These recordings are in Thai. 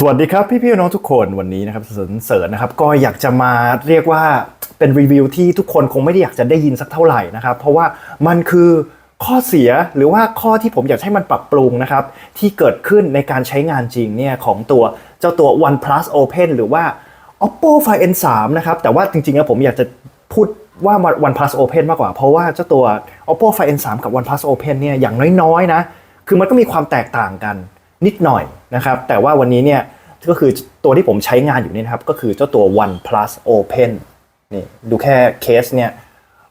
สวัสดีครับพี่พี่น้องทุกคนวันนี้นะครับเสริญเสริญนะครับก็อยากจะมาเรียกว่าเป็นรีวิวที่ทุกคนคงไม่ได้อยากจะได้ยินสักเท่าไหร่นะครับ เพราะว่ามันคือข้อเสียหรือว่าข้อที่ผมอยากให้มันปรับปรุงนะครับ ที่เกิดขึ้นในการใช้งานจริงเนี่ยของตัวเจ้าตัว OnePlus Open หรือว่า Oppo Find N3 นะครับ แต่ว่าจริงๆแล้วผมอยากจะพูดว่า OnePlus Open มากกว่า เพราะว่าเจ้าตัว Oppo Find N3 กับ OnePlus Open เนี่ยอย่างน้อยๆนะคือมันก็มีความแตกต่างกันนิดหน่อย นะครับแต่ว่าวันนี้เนี่ยก็คือตัวที่ผมใช้งานอยู่นี่นะครับก็คือเจ้าตัว OnePlus Open นี่ดูแค่เคสเนี่ย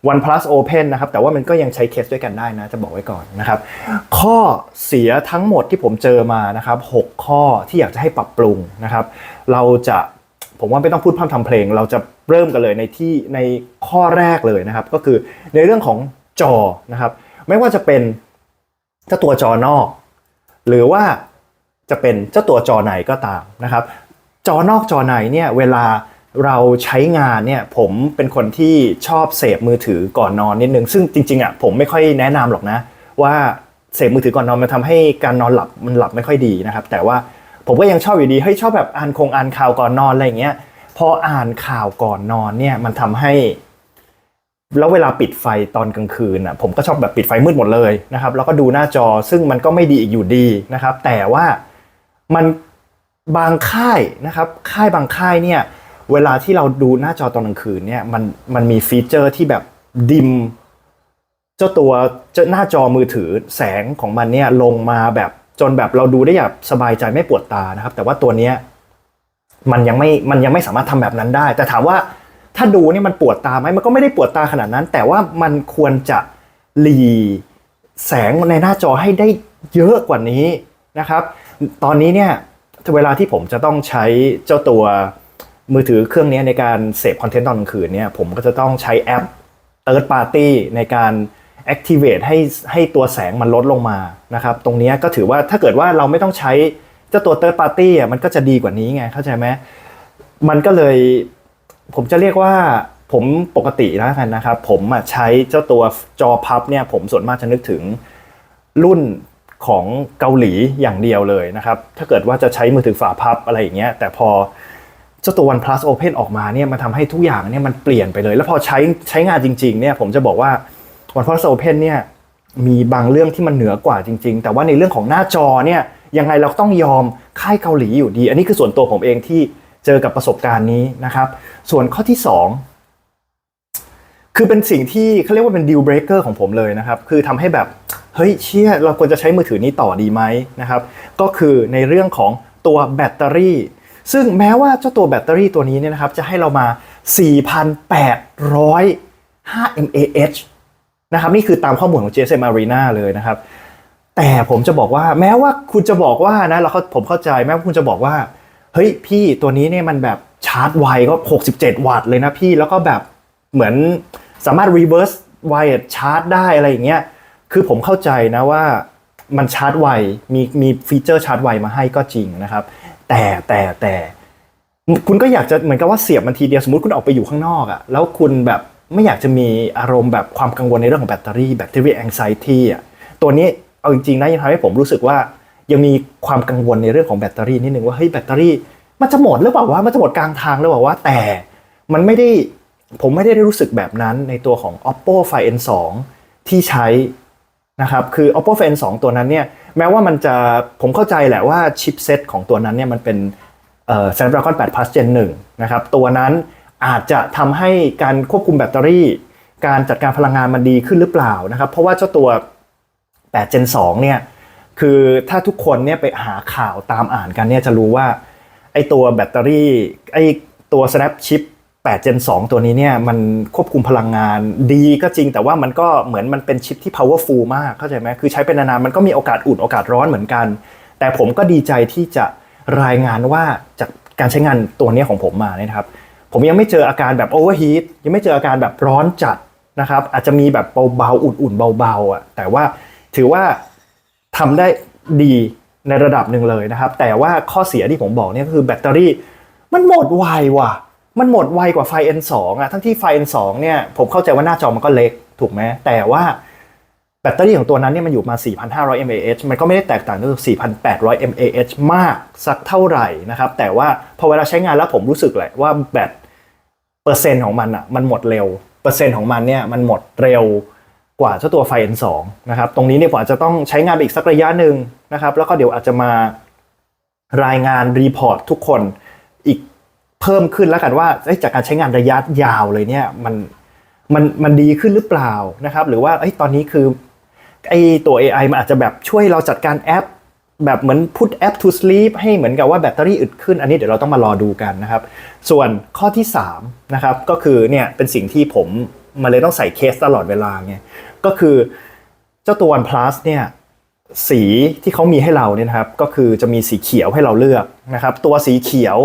OnePlus Open นะครับแต่ว่ามันก็ยังใช้เคสด้วยกันได้นะ จะบอกไว้ก่อนนะครับข้อเสียทั้งหมดที่ผมเจอมานะครับ6ข้อที่อยากจะให้ปรับปรุงนะครับ เราจะผมว่าไม่ต้องพูดพร่ำทำเพลง เราจะเริ่มกันเลยในที่ในข้อแรกเลยนะครับ ก็คือในเรื่องของจอนะครับ ไม่ว่าจะเป็นเจ้าตัวจอนอก หรือว่า จะเป็นเจ้าตัวจอในก็ตามนะครับ จอนอกจอในเนี่ยเวลาเราใช้งานเนี่ยผมเป็นคนที่ชอบเสพมือถือก่อนนอนนิดนึง ซึ่งจริงๆอะผมไม่ค่อยแนะนำหรอกนะ ว่าเสพมือถือก่อนนอนมันทำให้การนอนหลับมันหลับไม่ค่อยดีนะครับ แต่ว่าผมก็ยังชอบอยู่ดีเฮ้ยชอบแบบอ่านคงอ่านข่าวก่อนนอนอะไรอย่างเงี้ยพออ่านข่าวก่อนนอนเนี่ยมันทำให้แล้วเวลาปิดไฟตอนกลางคืนอะผมก็ชอบแบบปิดไฟมืดหมดเลยนะครับแล้วก็ดูหน้าจอซึ่งมันก็ไม่ดีอีกอยู่ดีนะครับ แต่ว่า มันบางค่ายนะครับค่ายบางค่ายเนี่ยเวลาที่เราดูหน้าจอตอนกลางคืนเนี่ยมันมันมีฟีเจอร์ที่แบบดิม เจ้าตัวเจ้าหน้าจอมือถือแสงของมันเนี่ยลงมาแบบจนแบบเราดูได้อย่างสบายใจไม่ปวดตานะครับ แต่ว่าตัวเนี้ยมันยังไม่มันยังไม่สามารถทำแบบนั้นได้ แต่ถามว่าถ้าดูเนี่ยมันปวดตาไหมมันก็ไม่ได้ปวดตาขนาดนั้น แต่ว่ามันควรจะหลีแสงในหน้าจอให้ได้เยอะกว่านี้นะครับ ตอนนี้เนี่ยเวลาที่ผมจะต้องใช้เจ้าตัวมือถือเครื่องนี้ในการเสพคอนเทนต์ตอนกลางคืนเนี่ยผมก็จะต้องใช้แอป third party ในการ activate ให้ให้ตัวแสงมันลดลงมานะครับตรงนี้ก็ถือว่าถ้าเกิดว่าเราไม่ต้องใช้เจ้าตัว third party อะมันก็จะดีกว่านี้ไงเข้าใจไหมมันก็เลยผมจะเรียกว่าผมปกติแล้วกันนะครับ ผมอะใช้เจ้าตัวจอพับเนี่ยผมส่วนมากจะนึกถึงรุ่น ของเกาหลีอย่างเดียวเลยนะครับ ถ้าเกิดว่าจะใช้มือถือฝาพับอะไรอย่างเงี้ย แต่พอเจ้าตัว OnePlus Open ออกมาเนี่ยมันทำให้ทุกอย่างเนี่ยมันเปลี่ยนไปเลย แล้วพอใช้ใช้งานจริงๆเนี่ยผมจะบอกว่า OnePlus Open เนี่ยมีบางเรื่องที่มันเหนือกว่าจริง ๆ แต่ว่าในเรื่องของหน้าจอเนี่ยยังไงเราต้องยอมค่ายเกาหลีอยู่ดี อันนี้คือส่วนตัวผมเองที่เจอกับประสบการณ์นี้นะครับ ส่วนข้อที่ 2 คือเป็นสิ่งที่เขาเรียกว่าเป็น deal breaker ของผมเลยนะครับ คือทำให้แบบ เฮ้ยเชี่ยเราควรจะใช้มือถือนี้ต่อดีไหมนะครับ ก็คือในเรื่องของตัวแบตเตอรี่ ซึ่งแม้ว่าเจ้าตัวแบตเตอรี่ตัวนี้เนี่ยนะครับจะให้เรามา 4,805 mAh นะครับนี่คือตามข้อมูลของ GSM Arena เลยนะครับ แต่ผมจะบอกว่าแม้ว่าคุณจะบอกว่านะเราเขาผมเข้าใจแม้ว่าคุณจะบอกว่า เฮ้ยพี่ตัวนี้เนี่ยมันแบบชาร์จไวก็ 67 วัตต์เลยนะพี่แล้วก็แบบเหมือนสามารถ reverse wire ชาร์จได้อะไรอย่างเงี้ย คือผมเข้าใจนะว่ามันชาร์จไวมีมีฟีเจอร์ชาร์จไวมาให้ก็จริงนะครับ แต่แต่แต่คุณก็อยากจะเหมือนกับว่าเสียบมันทีเดียวสมมติคุณออกไปอยู่ข้างนอกอะแล้วคุณแบบไม่อยากจะมีอารมณ์แบบความกังวลในเรื่องของแบตเตอรี่แบตเตอรี่แองไซตี้อะตัวนี้เอาจริงๆนะยังทำให้ผมรู้สึกว่ายังมีความกังวลในเรื่องของแบตเตอรี่นิดนึงว่าเฮ้ยแบตเตอรี่มันจะหมดหรือเปล่าวะมันจะหมดกลางทางหรือเปล่าวะแต่มันไม่ได้ผมไม่ได้รู้สึกแบบนั้นในตัวของ oppo find n2 ที่ใช้ นะครับคือ oppo find 2 ตัวนั้นเนี่ยแม้ว่ามันจะผมเข้าใจแหละว่าชิปเซตของตัวนั้นเนี่ยมันเป็นเอ่อ Snapdragon 8 Plus Gen 1นะครับตัวนั้นอาจจะทำให้การควบคุมแบตเตอรี่ การจัดการพลังงานมันดีขึ้นหรือเปล่านะครับเพราะว่าเจ้าตัว8 Gen 2เนี่ยคือถ้าทุกคนเนี่ยไปหาข่าวตามอ่านกันเนี่ยจะรู้ว่าไอตัวแบตเตอรี่ไอตัว Snap Chip 8 Gen 2 ตัวนี้เนี่ยมันควบคุมพลังงานดีก็จริง แต่ว่ามันก็เหมือนมันเป็นชิปที่ powerful มากเข้าใจไหมคือใช้เป็นนานๆมันก็มีโอกาสอุ่นโอกาสร้อนเหมือนกัน แต่ผมก็ดีใจที่จะรายงานว่าจากการใช้งานตัวนี้ของผมมาเนี่ยนะครับผมยังไม่เจออาการแบบ overheat ยังไม่เจออาการแบบร้อนจัดนะครับ อาจจะมีแบบเบาๆอุ่นๆเบาๆอะแต่ว่าถือว่าทำได้ดีในระดับหนึ่งเลยนะครับ แต่ว่าข้อเสียที่ผมบอกเนี่ยก็คือแบตเตอรี่มันหมดไวว่ะ มันหมดไวกว่าไฟ N2 อะทั้งที่ไฟ N2 เนี่ยผมเข้าใจว่าหน้าจอมันก็เล็กถูกไหมแต่ว่าแบตเตอรี่ของตัวนั้นเนี่ยมันอยู่มา 4,500 mAh มันก็ไม่ได้แตกต่างจาก4,800 mAh มากสักเท่าไหร่นะครับ แต่ว่าพอเวลาใช้งานแล้วผมรู้สึกแหละว่าแบตเปอร์เซ็นต์ของมันอะมันหมดเร็ว เปอร์เซ็นต์ของมันเนี่ยมันหมดเร็วกว่าเจ้าตัวไฟ N2 นะครับ ตรงนี้เนี่ยผมอาจจะต้องใช้งานไปอีกสักระยะหนึ่งนะครับ แล้วก็เดี๋ยวอาจจะมารายงานรีพอร์ตทุกคน เพิ่มขึ้นแล้วกันว่าจากการใช้งานระยะยาวเลยเนี่ยมันมันมันดีขึ้นหรือเปล่านะครับ หรือว่าเอ้ตอนนี้คือไอตัว AI มันอาจจะแบบช่วยเราจัดการแอป แบบเหมือน put app to sleep ให้เหมือนกับว่าแบตเตอรี่อึดขึ้น อันนี้เดี๋ยวเราต้องมารอดูกันนะครับ ส่วนข้อที่3นะครับก็คือเนี่ยเป็นสิ่งที่ผมมาเลยต้องใส่เคสตลอดเวลาไงก็คือเจ้าตัว OnePlus เนี่ยสีที่เขามีให้เราเนี่ยนะครับก็คือจะมีสีเขียวให้เราเลือกนะครับตัวสีเขียว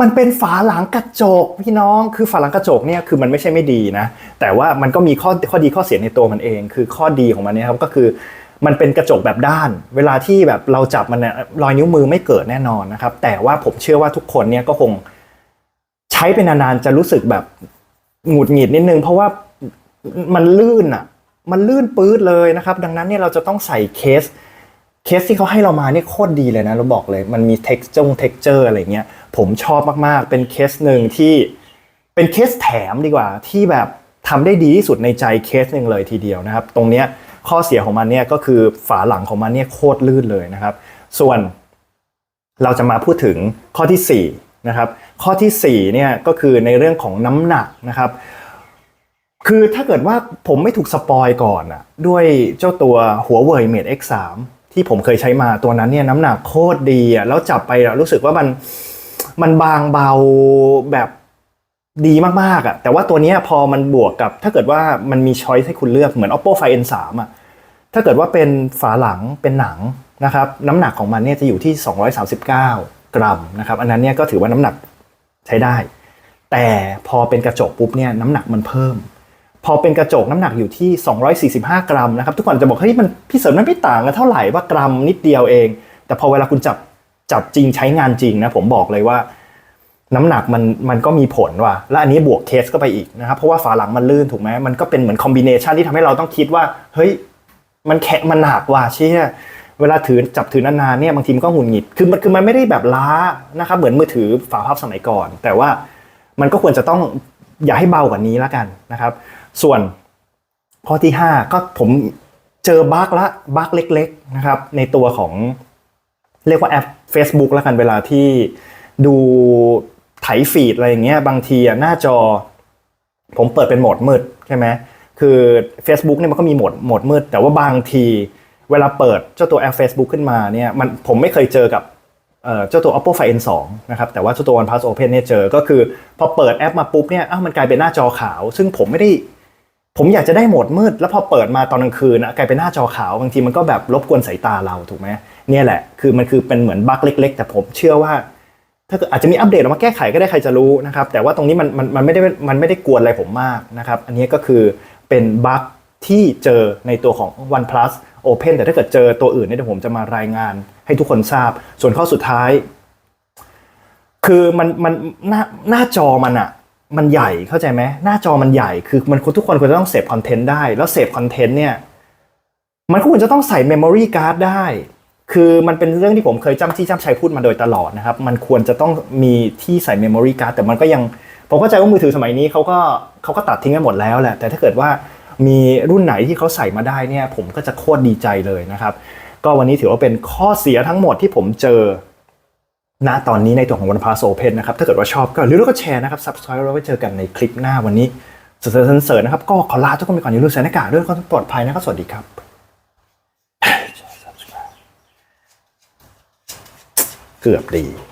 มันเป็นฝาหลังกระจกพี่น้องคือฝาหลังกระจกเนี่ยคือมันไม่ใช่ไม่ดีนะ แต่ว่ามันก็มีข้อข้อดีข้อเสียในตัวมันเอง คือข้อดีของมันเนี่ยครับก็คือมันเป็นกระจกแบบด้าน เวลาที่แบบเราจับมันเนี่ยรอยนิ้วมือไม่เกิดแน่นอนนะครับ แต่ว่าผมเชื่อว่าทุกคนเนี่ยก็คงใช้เป็นนานๆจะรู้สึกแบบหงุดหงิดนิดนึง เพราะว่ามันลื่นอะ มันลื่นปื๊ดเลยนะครับ ดังนั้นเนี่ยเราจะต้องใส่เคส เคสที่เขาให้เรามาเนี่ยโคตรดีเลยนะเราบอกเลย มันมี texture texture อะไรเงี้ย ผมชอบมากๆ เป็นเคสหนึ่งที่เป็นเคสแถมดีกว่า ที่แบบทำได้ดีที่สุดในใจเคสหนึ่งเลยทีเดียวนะครับ ตรงเนี้ยข้อเสียของมันเนี่ยก็คือฝาหลังของมันเนี่ยโคตรลื่นเลยนะครับ ส่วนเราจะมาพูดถึงข้อที่4นะครับข้อที่4เนี่ยก็คือในเรื่องของน้ำหนักนะครับคือถ้าเกิดว่าผมไม่ถูกสปอยก่อนอะด้วยเจ้าตัวหัวเว่ยเมด X3 ที่ผมเคยใช้มาตัวนั้นเนี่ยน้ำหนักโคตรดีอะแล้วจับไปรู้สึกว่ามัน มันบางเบาแบบดีมากๆอะแต่ว่าตัวนี้พอมันบวกกับ ถ้าเกิดว่ามันมีช้อยส์ให้คุณเลือกเหมือน Oppo Find N3 อะถ้าเกิดว่าเป็นฝาหลังเป็นหนังนะครับน้ำหนักของมันเนี่ยจะอยู่ที่ 239 กรัมนะครับอันนั้นเนี่ยก็ถือว่าน้ำหนักใช้ได้ แต่พอเป็นกระจกปุ๊บเนี่ยน้ำหนักมันเพิ่ม พอเป็นกระจกน้ำหนักอยู่ที่ 245 กรัมนะครับทุกคนจะบอกเฮ้ยมันพี่เสริมมันไม่ต่างกันเท่าไหร่ว่ากรัมนิดเดียวเอง แต่พอเวลาคุณจับ จับจริงใช้งานจริงนะผมบอกเลยว่า น้ำหนักมันมันก็มีผลว่ะและอันนี้บวกเคสก็ไปอีกนะครับเพราะว่าฝาหลังมันลื่นถูกไหมมันก็เป็นเหมือนคอมบิเนชันที่ทำให้เราต้องคิดว่า เฮ้ยมันแข็งมันหนักว่ะเชี่ยเวลาถือจับถือนานๆเนี่ยบางทีมันก็หงุดหงิดคือมันคือมันไม่ได้แบบล้านะครับเหมือนมือถือฝาพับสมัยก่อน แต่ว่ามันก็ควรจะต้องอย่าให้เบากว่านี้แล้วกันนะครับ ส่วนข้อที่ 5 ก็ผมเจอบั๊กละบั๊กเล็ก ๆนะครับ ในตัวของเรียกว่าแอป Facebook แล้วกันเวลาที่ดูไถฟีดอะไรอย่างเงี้ยบางทีหน้าจอ ผมเปิดเป็นโหมดมืดใช่ไหมคือ Facebook เนี่ยมันก็มีโหมดโหมดมืด แต่ว่าบางทีเวลาเปิดเจ้าตัวแอป Facebook ขึ้นมาเนี่ยมันผมไม่เคยเจอกับเอ่อเจ้าตัว Oppo Find N2 นะครับแต่ว่าเจ้าตัว OnePlus Open เนี่ยเจอก็คือพอเปิดแอปมาปุ๊บเนี่ยอ้าวมันกลายเป็นหน้าจอขาว ซึ่งผมไม่ได้ผมอยากจะได้โหมดมืด แล้วพอเปิดมาตอนกลางคืนนะกลายเป็นหน้าจอขาว บางทีมันก็แบบรบกวนสายตาเราถูกไหม เนี่ยแหละ คือมันคือเป็นเหมือนบั๊กเล็ก ๆ แต่ผมเชื่อว่า ถ้าเกิดอาจจะมีอัปเดตออกมาแก้ไขก็ได้ใครจะรู้นะครับ แต่ว่าตรงนี้มันมันมันไม่ได้มันไม่ได้กวนอะไรผมมากนะครับ อันนี้ก็คือเป็นบั๊กที่เจอในตัวของ OnePlus Open แต่ถ้าเกิดเจอตัวอื่นเนี่ยเดี๋ยวผมจะมารายงานให้ทุกคนทราบ ส่วนข้อสุดท้าย คือมันมันหน้าหน้าจอมันอะมันใหญ่เข้าใจไหมหน้าจอมันใหญ่คือมันทุกคนควรจะต้องเสพคอนเทนต์ได้ แล้วเสพคอนเทนต์เนี่ย มันก็ควรจะต้องใส่เมมโมรี่การ์ดได้ คือมันเป็นเรื่องที่ผมเคยจำที่จำชัยพูดมาโดยตลอดนะครับ มันควรจะต้องมีที่ใส่เมมโมรี่การ์ดแต่มันก็ยัง ผมเข้าใจว่ามือถือสมัยนี้เขาก็เขาก็ตัดทิ้งกันหมดแล้วแหละ แต่ถ้าเกิดว่ามีรุ่นไหนที่เขาใส่มาได้เนี่ย ผมก็จะโคตรดีใจเลยนะครับ ก็วันนี้ถือว่าเป็นข้อเสียทั้งหมดที่ผมเจอณตอนนี้ในตัวของ OnePlus Open นะครับ ถ้าเกิดว่าชอบก็อย่าลืมแล้วก็แชร์นะครับ Subscribe แล้วไว้เจอกันในคลิปหน้าวันนี้เสริร์เสริร์นะครับ ก็ขอลาทุกคนไปก่อนอย่าลืมใส่หน้ากากด้วยความปลอดภัยนะครับ สวัสดีครับ เกือบดี